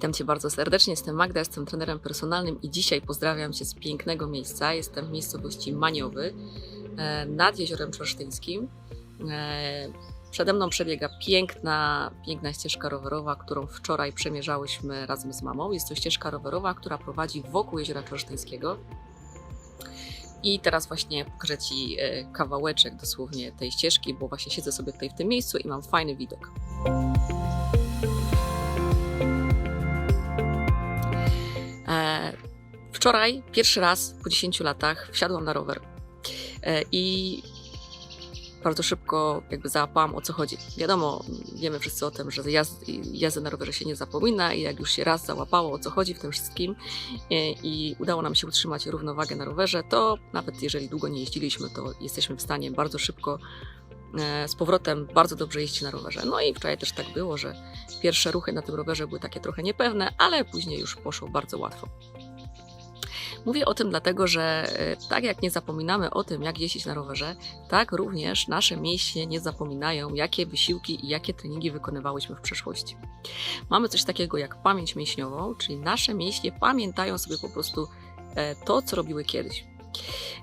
Witam Cię bardzo serdecznie, jestem Magda, jestem trenerem personalnym i dzisiaj pozdrawiam Cię z pięknego miejsca. Jestem w miejscowości Maniowy e, nad Jeziorem Czorsztyńskim. E, Przede mną przebiega piękna, piękna ścieżka rowerowa, którą wczoraj przemierzałyśmy razem z mamą. Jest to ścieżka rowerowa, która prowadzi wokół Jeziora Czorsztyńskiego. I teraz właśnie pokażę Ci e, kawałeczek dosłownie tej ścieżki, bo właśnie siedzę sobie tutaj w tym miejscu i mam fajny widok. Wczoraj pierwszy raz po 10 latach wsiadłam na rower E, i bardzo szybko jakby załapałam o co chodzi. Wiadomo, wiemy wszyscy o tym, że jazd, jazdy na rowerze się nie zapomina i jak już się raz załapało o co chodzi w tym wszystkim e, i udało nam się utrzymać równowagę na rowerze, to nawet jeżeli długo nie jeździliśmy, to jesteśmy w stanie bardzo szybko e, z powrotem bardzo dobrze jeździć na rowerze. No i wczoraj też tak było, że pierwsze ruchy na tym rowerze były takie trochę niepewne, ale później już poszło bardzo łatwo. Mówię o tym dlatego, że e, tak jak nie zapominamy o tym, jak jeździć na rowerze, tak również nasze mięśnie nie zapominają, jakie wysiłki i jakie treningi wykonywałyśmy w przeszłości. Mamy coś takiego jak pamięć mięśniową, czyli nasze mięśnie pamiętają sobie po prostu e, to, co robiły kiedyś.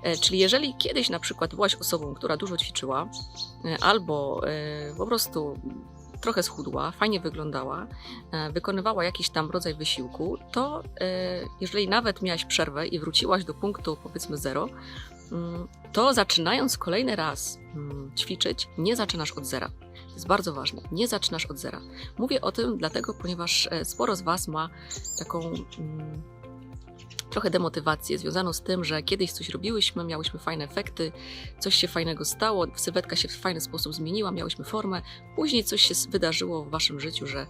E, Czyli jeżeli kiedyś na przykład byłaś osobą, która dużo ćwiczyła, albo po prostu trochę schudła, fajnie wyglądała, e, wykonywała jakiś tam rodzaj wysiłku, to e, jeżeli nawet miałaś przerwę i wróciłaś do punktu powiedzmy zero, mm, to zaczynając kolejny raz mm, ćwiczyć, nie zaczynasz od zera. To jest bardzo ważne. Nie zaczynasz od zera. Mówię o tym dlatego, ponieważ e, sporo z Was ma taką mm, trochę demotywację związaną z tym, że kiedyś coś robiłyśmy, miałyśmy fajne efekty, coś się fajnego stało, sylwetka się w fajny sposób zmieniła, miałyśmy formę, później coś się wydarzyło w Waszym życiu, że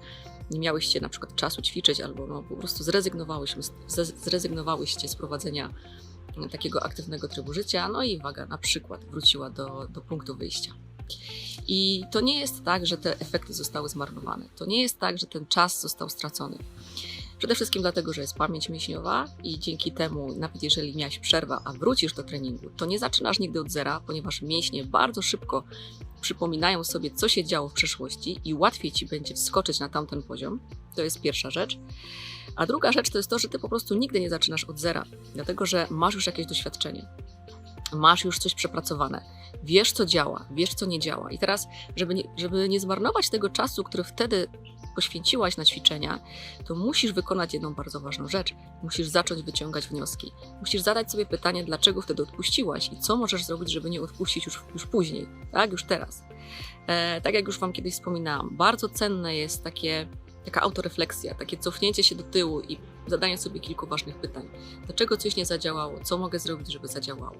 nie miałyście na przykład czasu ćwiczyć albo no, po prostu zrezygnowałyśmy, zrezygnowałyście z prowadzenia mm, takiego aktywnego trybu życia, no i waga na przykład wróciła do, do punktu wyjścia. I to nie jest tak, że te efekty zostały zmarnowane. To nie jest tak, że ten czas został stracony. Przede wszystkim dlatego, że jest pamięć mięśniowa i dzięki temu, nawet jeżeli miałeś przerwę, a wrócisz do treningu, to nie zaczynasz nigdy od zera, ponieważ mięśnie bardzo szybko przypominają sobie, co się działo w przeszłości i łatwiej ci będzie wskoczyć na tamten poziom. To jest pierwsza rzecz. A druga rzecz to jest to, że ty po prostu nigdy nie zaczynasz od zera, dlatego że masz już jakieś doświadczenie. Masz już coś przepracowane. Wiesz, co działa, wiesz, co nie działa. I teraz, żeby nie, żeby nie zmarnować tego czasu, który wtedy poświęciłaś na ćwiczenia, to musisz wykonać jedną bardzo ważną rzecz. Musisz zacząć wyciągać wnioski. Musisz zadać sobie pytanie, dlaczego wtedy odpuściłaś i co możesz zrobić, żeby nie odpuścić już, już później, tak? Już teraz. E, tak jak już Wam kiedyś wspominałam, bardzo cenne jest takie, taka autorefleksja, takie cofnięcie się do tyłu i zadanie sobie kilku ważnych pytań. Dlaczego coś nie zadziałało? Co mogę zrobić, żeby zadziałało?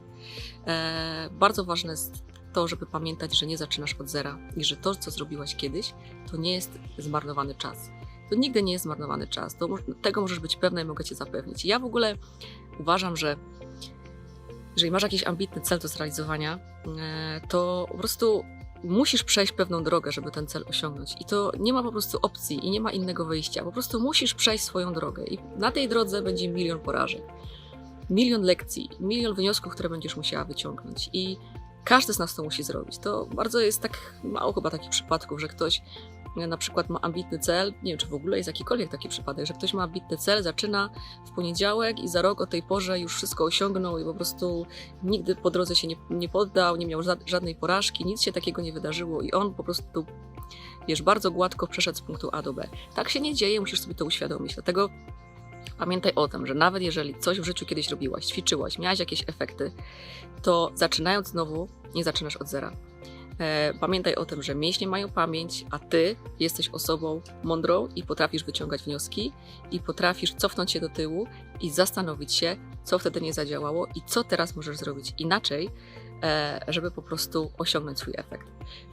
E, bardzo ważne jest to, żeby pamiętać, że nie zaczynasz od zera i że to, co zrobiłaś kiedyś, to nie jest zmarnowany czas. To nigdy nie jest zmarnowany czas. To, tego możesz być pewna i mogę Cię zapewnić. Ja w ogóle uważam, że jeżeli masz jakiś ambitny cel do zrealizowania, e, to po prostu musisz przejść pewną drogę, żeby ten cel osiągnąć. I to nie ma po prostu opcji i nie ma innego wyjścia. Po prostu musisz przejść swoją drogę. I na tej drodze będzie milion porażek, milion lekcji, milion wniosków, które będziesz musiała wyciągnąć. I każdy z nas to musi zrobić. To bardzo jest tak mało chyba takich przypadków, że ktoś e, na przykład ma ambitny cel, nie wiem czy w ogóle jest jakikolwiek taki przypadek, że ktoś ma ambitny cel, zaczyna w poniedziałek i za rok o tej porze już wszystko osiągnął i po prostu nigdy po drodze się nie, nie poddał, nie miał ża- żadnej porażki, nic się takiego nie wydarzyło i on po prostu, wiesz, bardzo gładko przeszedł z punktu A do B. Tak się nie dzieje, musisz sobie to uświadomić, dlatego Pamiętaj o tym, że nawet jeżeli coś w życiu kiedyś robiłaś, ćwiczyłaś, miałaś jakieś efekty, to zaczynając znowu, nie zaczynasz od zera. E, Pamiętaj o tym, że mięśnie mają pamięć, a ty jesteś osobą mądrą i potrafisz wyciągać wnioski i potrafisz cofnąć się do tyłu i zastanowić się, co wtedy nie zadziałało i co teraz możesz zrobić inaczej, e, żeby po prostu osiągnąć swój efekt.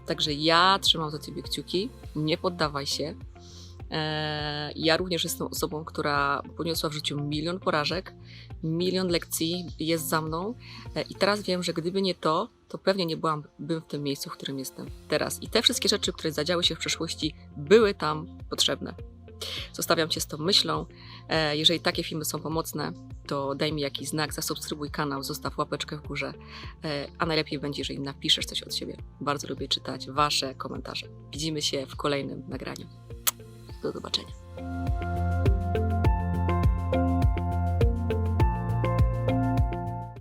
Także ja trzymam za ciebie kciuki, nie poddawaj się. Ja również jestem osobą, która poniosła w życiu milion porażek, milion lekcji, jest za mną E, i teraz wiem, że gdyby nie to, to pewnie nie byłam bym w tym miejscu, w którym jestem teraz. I te wszystkie rzeczy, które zadziały się w przeszłości, były tam potrzebne. Zostawiam Cię z tą myślą. E, Jeżeli takie filmy są pomocne, to daj mi jakiś znak, zasubskrybuj kanał, zostaw łapeczkę w górze, E, a najlepiej będzie, jeżeli napiszesz coś od siebie. Bardzo lubię czytać Wasze komentarze. Widzimy się w kolejnym nagraniu. Do zobaczenia.